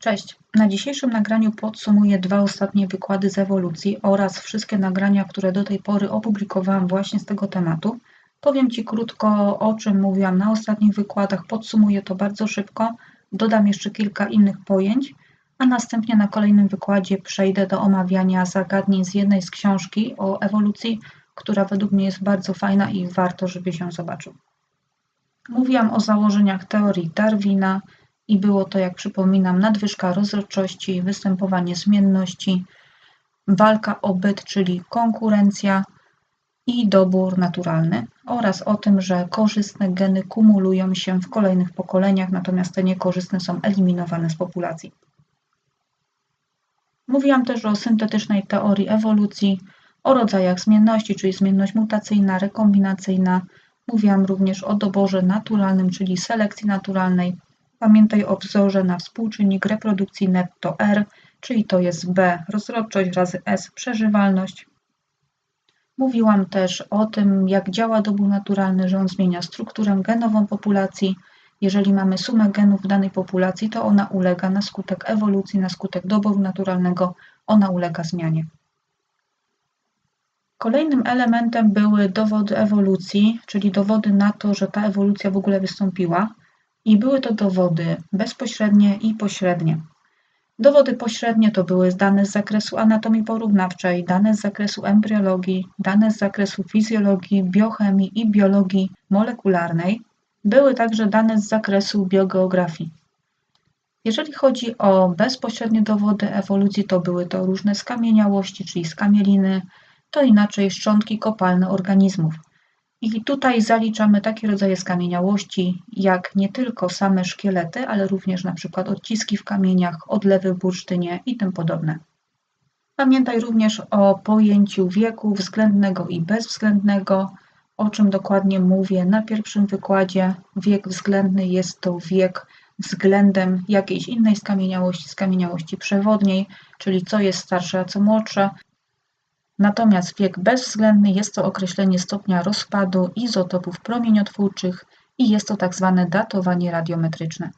Cześć. Na dzisiejszym nagraniu podsumuję dwa ostatnie wykłady z ewolucji oraz wszystkie nagrania, które do tej pory opublikowałam właśnie z tego tematu. Powiem Ci krótko, o czym mówiłam na ostatnich wykładach, podsumuję to bardzo szybko, dodam jeszcze kilka innych pojęć, a następnie na kolejnym wykładzie przejdę do omawiania zagadnień z jednej z książki o ewolucji, która według mnie jest bardzo fajna i warto, żebyś ją zobaczył. Mówiłam o założeniach teorii Darwina, i było to, jak przypominam, nadwyżka rozrodczości, występowanie zmienności, walka o byt, czyli konkurencja i dobór naturalny oraz o tym, że korzystne geny kumulują się w kolejnych pokoleniach, natomiast te niekorzystne są eliminowane z populacji. Mówiłam też o syntetycznej teorii ewolucji, o rodzajach zmienności, czyli zmienność mutacyjna, rekombinacyjna. Mówiłam również o doborze naturalnym, czyli selekcji naturalnej, Pamiętaj o wzorze na współczynnik reprodukcji netto R, czyli to jest B rozrodczość razy S przeżywalność. Mówiłam też o tym, jak działa dobór naturalny, że on zmienia strukturę genową populacji. Jeżeli mamy sumę genów w danej populacji, to ona ulega na skutek ewolucji, na skutek doboru naturalnego, ona ulega zmianie. Kolejnym elementem były dowody ewolucji, czyli dowody na to, że ta ewolucja w ogóle wystąpiła. I były to dowody bezpośrednie i pośrednie. Dowody pośrednie to były dane z zakresu anatomii porównawczej, dane z zakresu embriologii, dane z zakresu fizjologii, biochemii i biologii molekularnej. Były także dane z zakresu biogeografii. Jeżeli chodzi o bezpośrednie dowody ewolucji, to były to różne skamieniałości, czyli skamieliny, to inaczej szczątki kopalne organizmów. I tutaj zaliczamy takie rodzaje skamieniałości, jak nie tylko same szkielety, ale również na przykład odciski w kamieniach, odlewy w bursztynie i tym podobne. Pamiętaj również o pojęciu wieku względnego i bezwzględnego, o czym dokładnie mówię na pierwszym wykładzie. Wiek względny jest to wiek względem jakiejś innej skamieniałości, skamieniałości przewodniej, czyli co jest starsze, a co młodsze, Natomiast wiek bezwzględny jest to określenie stopnia rozpadu izotopów promieniotwórczych i jest to tak zwane datowanie radiometryczne.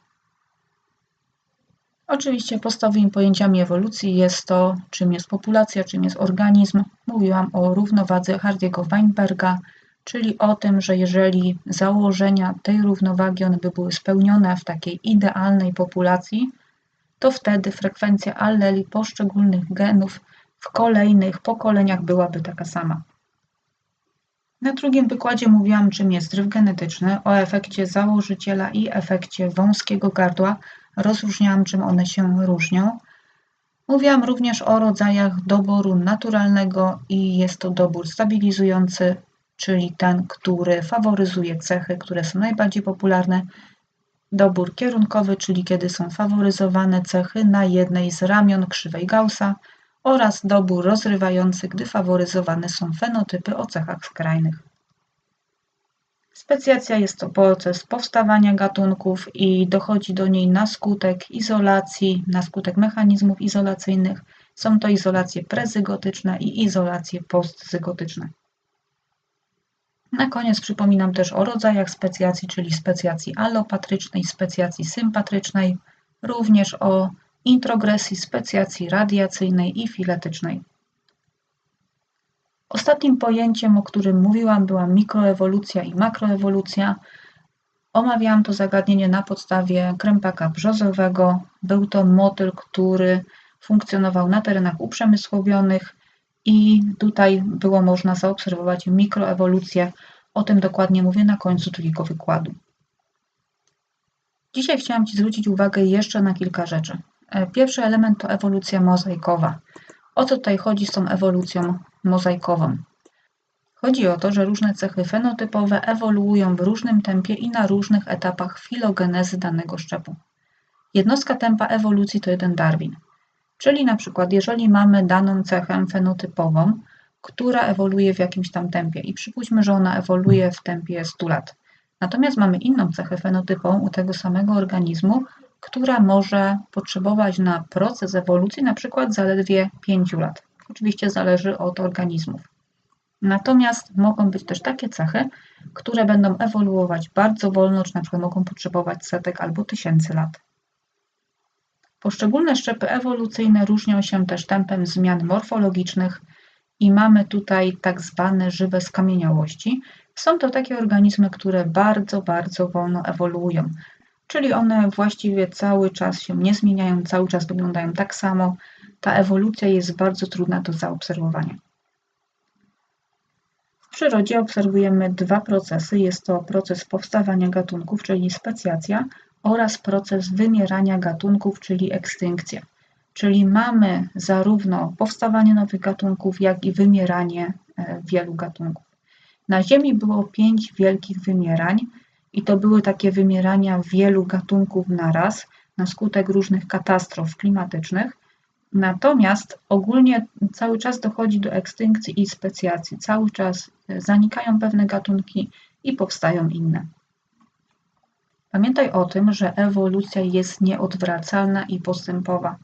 Oczywiście podstawowymi pojęciami ewolucji jest to, czym jest populacja, czym jest organizm. Mówiłam o równowadze Hardiego Weinberga, czyli o tym, że jeżeli założenia tej równowagi one by były spełnione w takiej idealnej populacji, to wtedy frekwencja alleli poszczególnych genów w kolejnych pokoleniach byłaby taka sama. Na drugim wykładzie mówiłam, czym jest dryf genetyczny, o efekcie założyciela i efekcie wąskiego gardła. Rozróżniałam, czym one się różnią. Mówiłam również o rodzajach doboru naturalnego i jest to dobór stabilizujący, czyli ten, który faworyzuje cechy, które są najbardziej popularne. Dobór kierunkowy, czyli kiedy są faworyzowane cechy na jednej z ramion krzywej Gaussa oraz dobór rozrywający, gdy faworyzowane są fenotypy o cechach skrajnych. Specjacja jest to proces powstawania gatunków i dochodzi do niej na skutek izolacji, na skutek mechanizmów izolacyjnych. Są to izolacje prezygotyczne i izolacje postzygotyczne. Na koniec przypominam też o rodzajach specjacji, czyli specjacji allopatrycznej, specjacji sympatrycznej, również o introgresji, specjacji radiacyjnej i filetycznej. Ostatnim pojęciem, o którym mówiłam, była mikroewolucja i makroewolucja. Omawiałam to zagadnienie na podstawie krępaka brzozowego. Był to motyl, który funkcjonował na terenach uprzemysłowionych i tutaj było można zaobserwować mikroewolucję. O tym dokładnie mówię na końcu drugiego wykładu. Dzisiaj chciałam Ci zwrócić uwagę jeszcze na kilka rzeczy. E, pierwszy element to ewolucja mozaikowa. O co tutaj chodzi z tą ewolucją mozaikową? Chodzi o to, że różne cechy fenotypowe ewoluują w różnym tempie i na różnych etapach filogenezy danego szczepu. Jednostka tempa ewolucji to jeden Darwin. Czyli na przykład, jeżeli mamy daną cechę fenotypową, która ewoluuje w jakimś tam tempie i przypuśćmy, że ona ewoluuje w tempie 100 lat. Natomiast mamy inną cechę fenotypową u tego samego organizmu, która może potrzebować na proces ewolucji na przykład zaledwie 5 lat. Oczywiście zależy od organizmów. Natomiast mogą być też takie cechy, które będą ewoluować bardzo wolno, czy na przykład mogą potrzebować setek albo tysięcy lat. Poszczególne szczepy ewolucyjne różnią się też tempem zmian morfologicznych i mamy tutaj tak zwane żywe skamieniałości. Są to takie organizmy, które bardzo, bardzo wolno ewoluują, czyli one właściwie cały czas się nie zmieniają, cały czas wyglądają tak samo. Ta ewolucja jest bardzo trudna do zaobserwowania. W przyrodzie obserwujemy dwa procesy. Jest to proces powstawania gatunków, czyli specjacja, oraz proces wymierania gatunków, czyli ekstynkcja. Czyli mamy zarówno powstawanie nowych gatunków, jak i wymieranie e, wielu gatunków. Na Ziemi było pięć wielkich wymierań i to były takie wymierania wielu gatunków naraz na skutek różnych katastrof klimatycznych. Natomiast ogólnie cały czas dochodzi do ekstynkcji i specjacji. Cały czas e, zanikają pewne gatunki i powstają inne. Pamiętaj o tym, że ewolucja jest nieodwracalna i postępowa.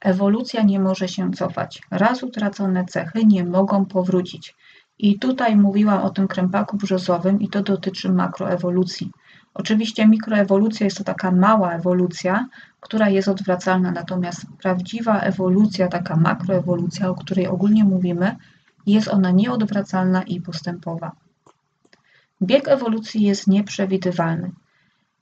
Ewolucja nie może się cofać. Raz utracone cechy nie mogą powrócić. I tutaj mówiłam o tym krępaku brzozowym i to dotyczy makroewolucji. Oczywiście mikroewolucja jest to taka mała ewolucja, która jest odwracalna, natomiast prawdziwa ewolucja, taka makroewolucja, o której ogólnie mówimy, jest ona nieodwracalna i postępowa. Bieg ewolucji jest nieprzewidywalny.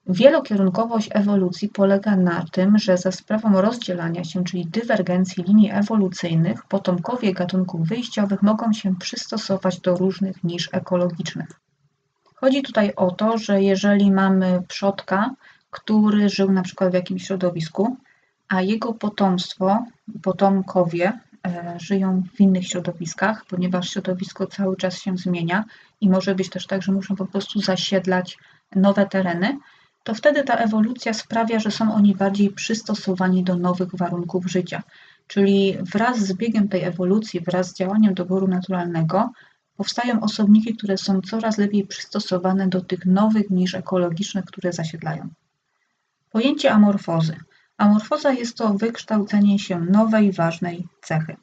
Wielokierunkowość ewolucji polega na tym, że za sprawą rozdzielania się, czyli dywergencji linii ewolucyjnych, potomkowie gatunków wyjściowych mogą się przystosować do różnych nisz ekologicznych. Chodzi tutaj o to, że jeżeli mamy przodka, który żył na przykład w jakimś środowisku, a jego potomstwo, potomkowie e, żyją w innych środowiskach, ponieważ środowisko cały czas się zmienia i może być też tak, że muszą po prostu zasiedlać nowe tereny, to wtedy ta ewolucja sprawia, że są oni bardziej przystosowani do nowych warunków życia. Czyli wraz z biegiem tej ewolucji, wraz z działaniem doboru naturalnego, powstają osobniki, które są coraz lepiej przystosowane do tych nowych niż ekologicznych, które zasiedlają. Pojęcie amorfozy. Amorfoza jest to wykształcenie się nowej, ważnej cechy.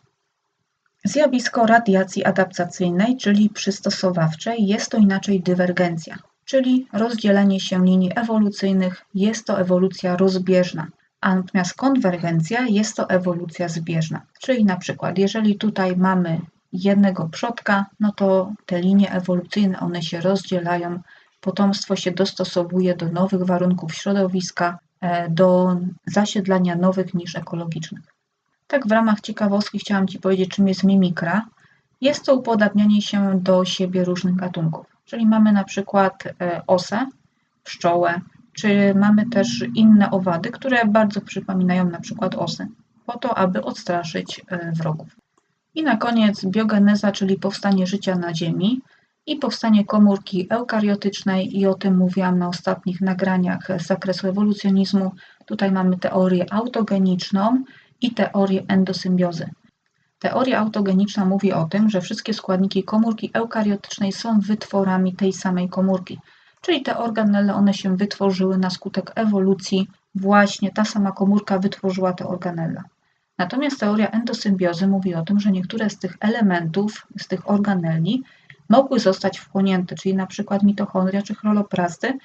Zjawisko radiacji adaptacyjnej, czyli przystosowawczej, jest to inaczej dywergencja czyli rozdzielenie się linii ewolucyjnych jest to ewolucja rozbieżna, a natomiast konwergencja jest to ewolucja zbieżna. Czyli na przykład, jeżeli tutaj mamy jednego przodka, no to te linie ewolucyjne one się rozdzielają, potomstwo się dostosowuje do nowych warunków środowiska, e, do zasiedlania nowych niż ekologicznych. Tak w ramach ciekawostki chciałam Ci powiedzieć, czym jest mimikra. Jest to upodabnianie się do siebie różnych gatunków. Czyli mamy na przykład e, osę, pszczołę, czy mamy też inne owady, które bardzo przypominają na przykład osy, po to, aby odstraszyć e, wrogów. I na koniec biogeneza, czyli powstanie życia na Ziemi i powstanie komórki eukariotycznej i o tym mówiłam na ostatnich nagraniach z zakresu ewolucjonizmu. Tutaj mamy teorię autogeniczną i teorię endosymbiozy. Teoria autogeniczna mówi o tym, że wszystkie składniki komórki eukariotycznej są wytworami tej samej komórki. Czyli te organelle, one się wytworzyły na skutek ewolucji, właśnie ta sama komórka wytworzyła te organelle. Natomiast teoria endosymbiozy mówi o tym, że niektóre z tych elementów, z tych organeli mogły zostać wchłonięte, czyli na przykład mitochondria czy chroloplasty,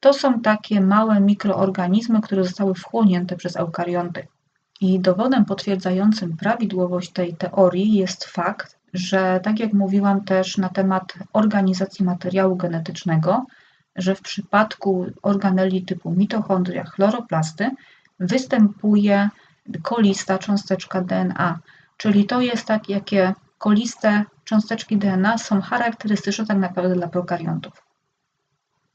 to są takie małe mikroorganizmy, które zostały wchłonięte przez eukarionty. I dowodem potwierdzającym prawidłowość tej teorii jest fakt, że tak jak mówiłam też na temat organizacji materiału genetycznego, że w przypadku organeli typu mitochondria, chloroplasty występuje kolista cząsteczka DNA, czyli to jest tak, jakie koliste cząsteczki DNA są charakterystyczne tak naprawdę dla prokariontów.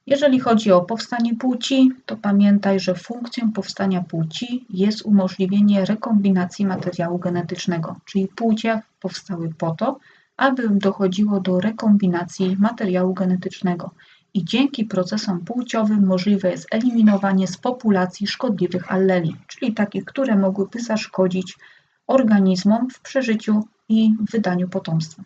Jeżeli chodzi o powstanie płci, to pamiętaj, że funkcją powstania płci jest umożliwienie rekombinacji materiału genetycznego, czyli płcie powstały po to, aby dochodziło do rekombinacji materiału genetycznego i dzięki procesom płciowym możliwe jest eliminowanie z populacji szkodliwych alleli, czyli takich, które mogłyby zaszkodzić organizmom w przeżyciu i wydaniu potomstwa.